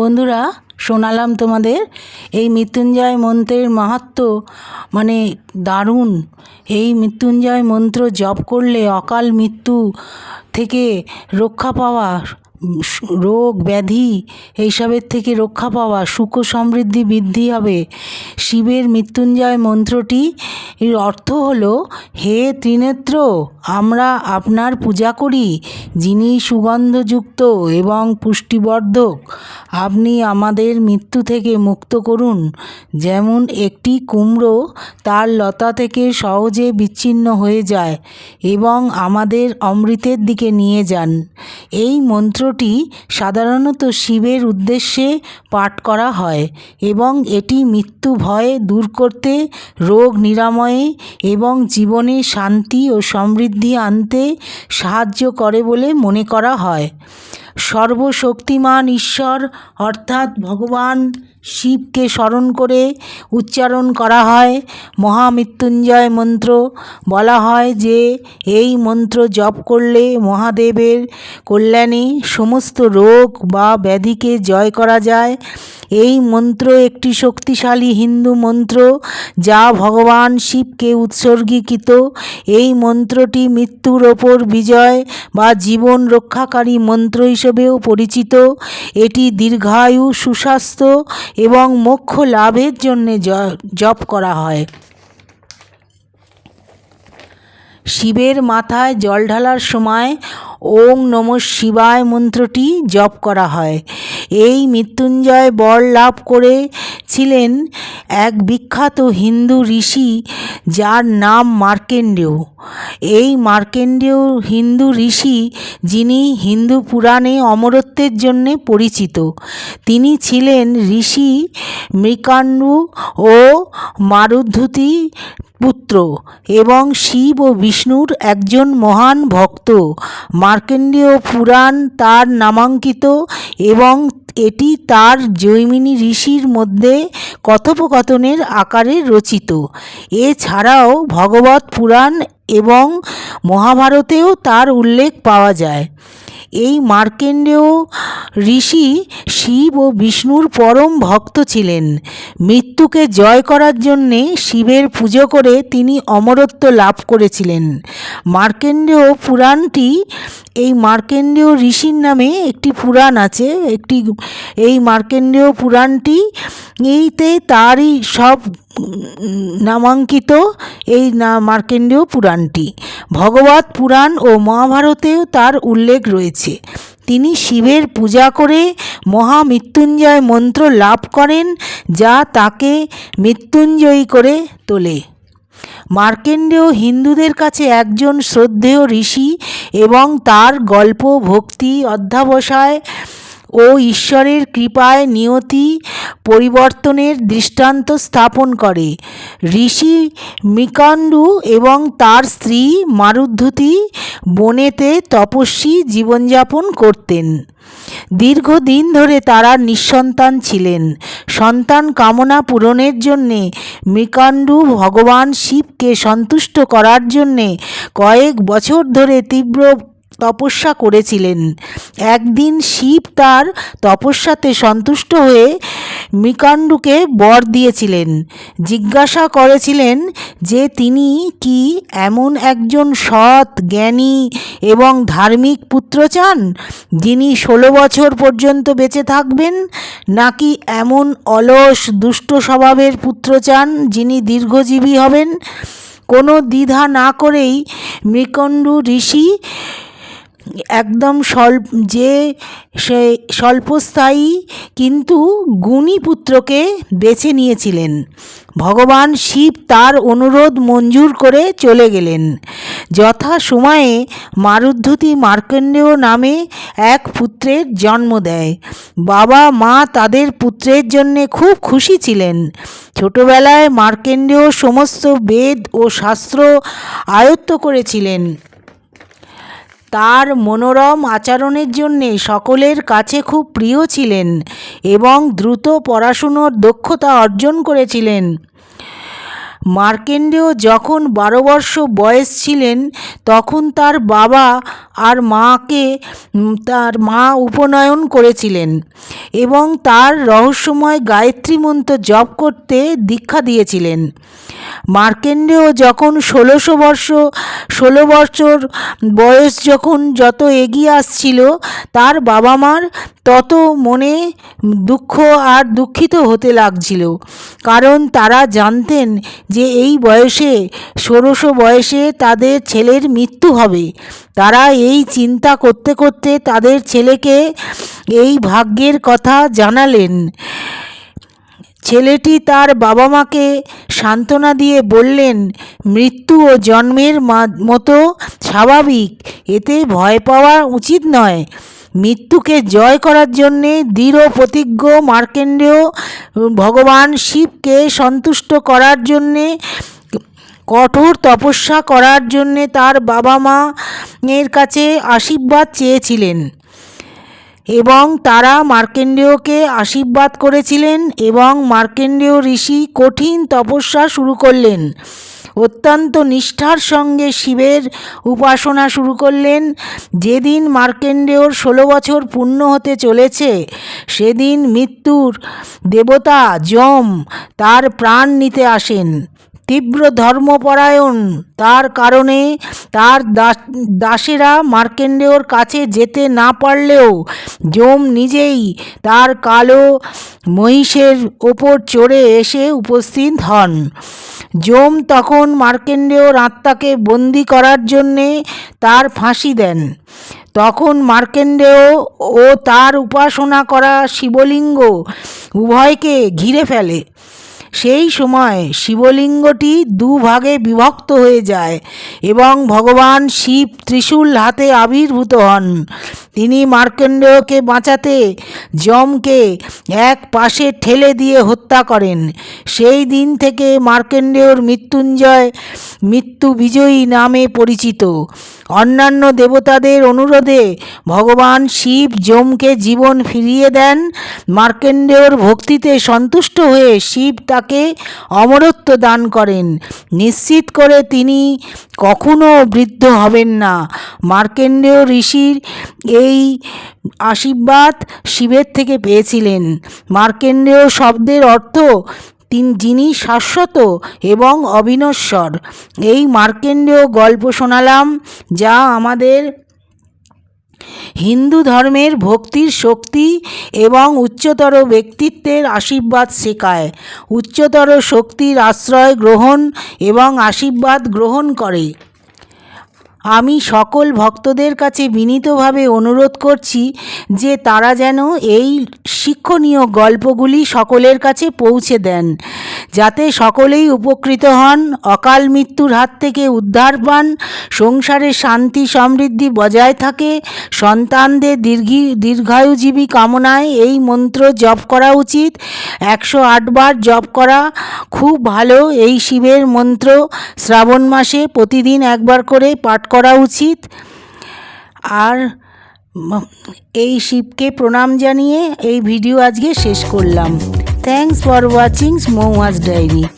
বন্ধুরা, শোনালাম তোমাদের এই মৃত্যুঞ্জয় মন্ত্রের মাহাত্ম মানে দারুণ। এই মৃত্যুঞ্জয় মন্ত্র জপ করলে অকাল মৃত্যু থেকে রক্ষা পাওয়া রোগ, ব্যাধি এইসবের থেকে রক্ষা পাওয়া, সুখ সমৃদ্ধি বৃদ্ধি হবে। শিবের মৃত্যুঞ্জয় মন্ত্রটি অর্থ হলো, হে ত্রিনেত্র, আমরা আপনার পূজা করি, যিনি সুগন্ধযুক্ত এবং পুষ্টিবর্ধক। আপনি আমাদের মৃত্যু থেকে মুক্ত করুন। যেমন একটি কুমড়ো তার লতা থেকে সহজে বিচ্ছিন্ন হয়ে যায় এবং আমাদের অমৃতের দিকে নিয়ে যান। এই মন্ত্রটি সাধারণত শিবের উদ্দেশ্যে পাঠ করা হয় এবং এটি মৃত্যু ভয় দূর করতে, রোগ নিরাময়ে এবং জীবনে শান্তি ও সমৃদ্ধি আনতে সাহায্য করে বলে মনে করা হয়। সর্বশক্তিমান ঈশ্বর, অর্থাৎ ভগবান শিবকে স্মরণ করে উচ্চারণ করা হয়। মহামৃত্যুঞ্জয় মন্ত্র বলা হয় যে, এই মন্ত্র জপ করলে মহাদেবের কল্যাণে সমস্ত রোগ বা ব্যাধিকে জয় করা যায়। এই মন্ত্র একটি শক্তিশালী হিন্দু মন্ত্র যা ভগবান শিবকে উৎসর্গীকৃত। এই মন্ত্রটি মৃত্যুর ওপর বিজয় বা জীবন রক্ষাকারী মন্ত্র হিসেবেও পরিচিত। এটি দীর্ঘায়ু, সুস্বাস্থ্য এবং মোক্ষ লাভের জন্যে জপ করা হয়। শিবের মাথায় জল ঢালার সময় ওং নম শিবায় মন্ত্রটি জপ করা হয়। এই মৃত্যুঞ্জয় বর লাভ করেছিলেন এক বিখ্যাত হিন্দু ঋষি যার নাম মার্কেন্ডেয়। এই মার্কেন্ডেয় হিন্দু ঋষি যিনি হিন্দু পুরাণে অমরত্বের জন্যে পরিচিত। তিনি ছিলেন ঋষি মৃকাণ্ডু ও মারুদ্ধুতি পুত্র এবং শিব ও বিষ্ণুর একজন মহান ভক্ত। মার্কেন্ডীয় পুরাণ তার নামাঙ্কিত এবং এটি তার জৈমিনী ঋষির মধ্যে কথোপকথনের আকারে রচিত। এছাড়াও ভগবত পুরাণ এবং মহাভারতেও তার উল্লেখ পাওয়া যায়। এই মার্কেন্ডেয় ঋষি শিব ও বিষ্ণুর পরম ভক্ত ছিলেন। মৃত্যুকে জয় করার জন্যে শিবের পুজো করে তিনি অমরত্ব লাভ করেছিলেন। মার্কেন্ডেয় পুরাণটি এই মার্কেন্ডেয় ঋষির নামে একটি পুরাণ আছে। একটি এই মার্কেন্ডেয় পুরাণটি এইতে তারই সব নামাঙ্কিত এই না মার্কেন্ডেয় পুরাণটি। ভগবত পুরাণ ও মহাভারতেও তার উল্লেখ রয়েছে। তিনি শিবের পূজা করে মহামৃত্যুঞ্জয় মন্ত্র লাভ করেন, যা তাকে মৃত্যুঞ্জয়ী করে তোলে। মার্কেন্ডেয় হিন্দুদের কাছে একজন শ্রদ্ধেয় ঋষি এবং তার গল্প, ভক্তি, অধ্যাবসায় ও ঈশ্বরের কৃপায় নিয়তি পরিবর্তনের দৃষ্টান্ত স্থাপন করে। ঋষি মৃকাণ্ডু এবং তার স্ত্রী মারুদ্ধুতি বনেতে তপস্বী জীবনযাপন করতেন। দীর্ঘদিন ধরে তারা নিঃসন্তান ছিলেন। সন্তান কামনা পূরণের জন্যে মৃকাণ্ডু ভগবান শিবকে সন্তুষ্ট করার জন্যে কয়েক বছর ধরে তীব্র তপস্যা করেছিলেন। একদিন শিব তার তপস্যাতে সন্তুষ্ট হয়ে মৃকাণ্ডুকে বর দিয়েছিলেন। জিজ্ঞাসা করেছিলেন যে তিনি কি এমন একজন সৎ, জ্ঞানী এবং ধার্মিক পুত্র চান, যিনি ষোলো বছর পর্যন্ত বেঁচে থাকবেন, নাকি এমন অলস, দুষ্ট স্বভাবের পুত্র চান, যিনি দীর্ঘজীবী হবেন? কোনো দ্বিধা না করেই মৃকণ্ডু ঋষি একদম স্বল্প, যে সে স্বল্পস্থায়ী কিন্তু গুণী পুত্রকে বেছে নিয়েছিলেন। ভগবান শিব তার অনুরোধ মঞ্জুর করে চলে গেলেন। যথা সময়ে মারুদ্ধতি মার্কণ্ডেয় নামে এক পুত্রের জন্ম দেয়। বাবা, মা তাদের পুত্রের জন্যে খুব খুশি ছিলেন। ছোটবেলায় মার্কেন্ডেয় সমস্ত বেদ ও শাস্ত্র আয়ত্ত করেছিলেন। তার মনোরম আচরণের জন্যে সকলের কাছে খুব প্রিয় ছিলেন এবং দ্রুত পড়াশুনোর দক্ষতা অর্জন করেছিলেন। মার্কেন্ডেয় যখন বারো বর্ষ বয়স ছিলেন, তখন তার বাবা আর মাকে তার মা উপনয়ন করেছিলেন এবং তার রহস্যময় গায়ত্রী মন্ত্র জপ করতে দীক্ষা দিয়েছিলেন। মার্কেন্ডেয় যখন ষোলোশো বর্ষ, ষোলো বছর বয়স যখন যত এগিয়ে আসছিল, তার বাবা মার তত মনে দুঃখ আর দুঃখিত হতে লাগছিল, কারণ তারা জানতেন যে এই বয়সে, ষোড়শ বয়সে তাদের ছেলের মৃত্যু হবে। তারা এই চিন্তা করতে করতে তাদের ছেলেকে এই ভাগ্যের কথা জানালেন। ছেলেটি তার বাবা মাকে সান্ত্বনা দিয়ে বললেন, মৃত্যু ও জন্মের মতো স্বাভাবিক, এতে ভয় পাওয়া উচিত নয়। মৃত্যুকে জয় করার জন্যে দৃঢ় প্রতিজ্ঞ মার্কেন্ডেয় ভগবান শিবকে সন্তুষ্ট করার জন্যে, কঠোর তপস্যা করার জন্যে তার বাবা মা এর কাছে আশীর্বাদ চেয়েছিলেন এবং তারা মার্কেন্ডেয়কে আশীর্বাদ করেছিলেন এবং মার্কেন্ডেয় ঋষি কঠিন তপস্যা শুরু করলেন। অত্যন্ত নিষ্ঠার সঙ্গে শিবের উপাসনা শুরু করলেন। যেদিন মার্কেন্ডেয়র ষোলো বছর পূর্ণ হতে চলেছে, সেদিন মৃত্যুর দেবতা যম তার প্রাণ নিতে আসেন। তীব্র ধর্মপরায়ণ। তার কারণে তার দাস- দাসেরা মার্কেন্ডেয়র কাছে যেতে না পারলেও যম নিজেই তার কালো মহিষের ওপর চড়ে এসে উপস্থিত হন। যম তখন মার্কেন্ডেয়র আত্মাকে বন্দি করার জন্যে তার ফাঁসি দেন। তখন মার্কেন্ডেয় ও তার উপাসনা করা শিবলিঙ্গ উভয়কে ঘিরে ফেলে। সেই সময় শিবলিঙ্গটি দুভাগে বিভক্ত হয়ে যায় এবং ভগবান শিব ত্রিশূল হাতে আবির্ভূত হন। তিনি মার্কণ্ডেয়কে বাঁচাতে যমকে এক পাশে ঠেলে দিয়ে হত্যা করেন। সেই দিন থেকে মার্কণ্ডেয়র মৃত্যুঞ্জয় মৃত্যু বিজয়ী নামে পরিচিত। অন্যান্য দেবতাদের অনুরোধে ভগবান শিব যমকে জীবন ফিরিয়ে দেন। মার্কেন্ডেয়র ভক্তিতে সন্তুষ্ট হয়ে শিব তাকে অমরত্ব দান করেন। নিশ্চিত করে তিনি কখনো বৃদ্ধ হবেন না। মার্কেন্ডেয় ঋষির এই আশীর্বাদ শিবের থেকে পেয়েছিলেন। মার্কেন্ডেয় শব্দের অর্থ তিন যিনি শাশ্বত এবং অবিনশ্বর। এই মার্কেন্ডেয় গল্প শোনালাম, যা আমাদের হিন্দু ধর্মের ভক্তির শক্তি এবং উচ্চতর ব্যক্তিত্বের আশীর্বাদ শেখায়। উচ্চতর শক্তির আশ্রয় গ্রহণ এবং আশীর্বাদ গ্রহণ করে। আমি সকল ভক্তদের কাছে বিনীতভাবে অনুরোধ করছি যে তারা যেন এই শিক্ষণীয় গল্পগুলি সকলের কাছে পৌঁছে দেন। যাতে সকলেই উপকৃত হন, অকাল মৃত্যুর হাত থেকে উদ্ধার পান সংসারে শান্তি সমৃদ্ধি বজায় থাকে, সন্তানদের দীর্ঘি, দীর্ঘায়ুজীবী কামনায় এই মন্ত্র জপ করা উচিত। একশো আটবার জপ করা খুব ভালো, এই শিবের মন্ত্র শ্রাবণ মাসে প্রতিদিন একবার করে পাঠ করা উচিত। আর এই শিবকে প্রণাম জানিয়ে এই ভিডিও আজকে শেষ করলাম। Thanks for watching Moa's Diary.